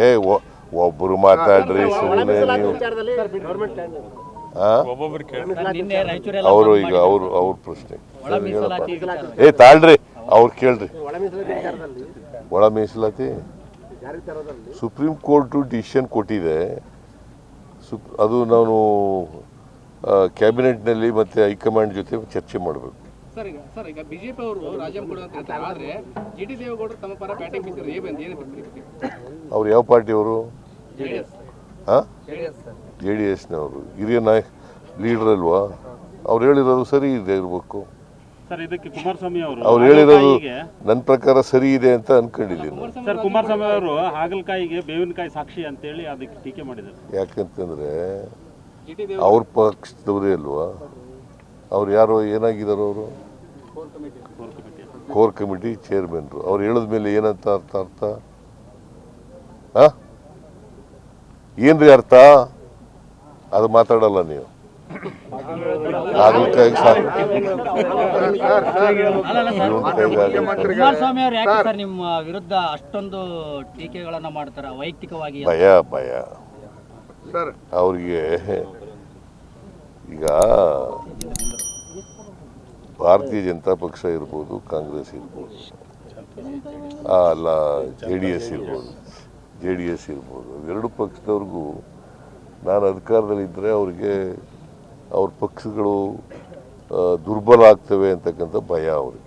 ಏ ಒ- ಒಬ್ರು ಮಾತಾಡ್ರಿ ಸುಮ್ಮನೆ ನೀವು. ಆ? ನಿನ್ನೆ ರಾಯಚೂರಲ್ಲಿ ಅವರು ಈಗ ಅವರು ಅವ್ರ ಪ್ರಶ್ನೆ. ಏ ತಾಳ್ರಿ ಅವ್ರು ಕೇಳ್ರಿ. ಒಳ ಮೀಸಲಾತಿ ಸುಪ್ರೀಂ ಕೋರ್ಟು ಡಿಸಿಷನ್ ಕೊಟ್ಟಿದೆ. ಸುಪ್ ಅದು ನಾನು ಕ್ಯಾಬಿನೆಟ್ನಲ್ಲಿ ಮತ್ತು ಹೈಕಮಾಂಡ್ ಜೊತೆ ಚರ್ಚೆ ಮಾಡಬೇಕು. ಸರ್ ಈಗ ಸರ್ ಈಗ ಬಿಜೆಪಿ ಅವರು ರಾಜೀನಾಮೆ ಕೊಡು ಅಂತ ಹೇಳ್ತಾರೆ. ಆದ್ರೆ ಜಿ ಟಿ ದೇವೇಗೌಡರು ತಮ್ಮ ಪರ ಬ್ಯಾಟಿಂಗ್ ಬೀಸಿದ್ರೆ ಏನ್ ಬಂದು ಏನು ಅವ್ರು ಯಾವ ಪಾರ್ಟಿಯವರು ಅವರು? ಜೆ ಡಿ ಎಸ್ನವರು ಹಿರಿಯ ನಾಯಕ್ ಲೀಡರ್ ಅಲ್ವಾ? ಅವ್ರು ಹೇಳಿರೋದು ಸರಿ ಇದೆ ಇರಬೇಕು. ಸರ್ ಇದಕ್ಕೆ ಕುಮಾರಸ್ವಾಮಿ ಅವರು ಅವ್ರು ಹೇಳಿರೋದು ನನ್ನ ಪ್ರಕಾರ ಸರಿ ಇದೆ ಅಂತ ಅನ್ಕೊಂಡಿದ್ದೀನಿ ಸರ್ ಕುಮಾರಸ್ವಾಮಿ ಅವರು ಹಾಗಲಕಾಯಿಗೆ ಬೇವಿನಕಾಯಿ ಸಾಕ್ಷಿ ಅಂತೇಳಿ ಅದಕ್ಕೆ ಟೀಕೆ ಮಾಡಿದ್ದಾರೆ. ಯಾಕಂತಂದ್ರೆ ಅವ್ರ ಪಕ್ಷದವರೇ ಅಲ್ವಾ? ಅವ್ರು ಯಾರೋ ಏನಾಗಿದ್ದಾರೆ ಅವರು? ಕೋರ್ ಕಮಿಟಿ ಕೋರ್ ಕಮಿಟಿ ಚೇರ್ಮನ್ರು ಅವ್ರು ಹೇಳಿದ ಮೇಲೆ ಏನಂತ ಅರ್ಥ ಅರ್ಥ? ಆ? ಏನ್ರಿ ಅರ್ಥ? ಅದು ಮಾತಾಡಲ್ಲ ನೀವು. ಹಾಗಲಕಾಯಿ ನಿಮ್ಮ ವಿರುದ್ಧ ಅಷ್ಟೊಂದು ಟೀಕೆಗಳನ್ನ ಮಾಡ್ತಾರ? ವೈಯಕ್ತಿಕವಾಗಿ ಭಯ ಭಯ. ಅವ್ರಿಗೆ ಈಗ ಭಾರತೀಯ ಜನತಾ ಪಕ್ಷ ಇರ್ಬೋದು, ಕಾಂಗ್ರೆಸ್ ಇರ್ಬೋದು ಅಲ್ಲ, ಜೆ ಡಿ ಎಸ್ ಇರ್ಬೋದು, ಜೆ ಡಿ ಎಸ್ ಇರ್ಬೋದು ಎರಡು ಪಕ್ಷದವ್ರಿಗೂ ನಾನು ಅಧಿಕಾರದಲ್ಲಿದ್ದರೆ ಅವರಿಗೆ ಅವ್ರ ಪಕ್ಷಗಳು ದುರ್ಬಲ ಆಗ್ತವೆ ಅಂತಕ್ಕಂಥ ಭಯ ಅವ್ರಿಗೆ.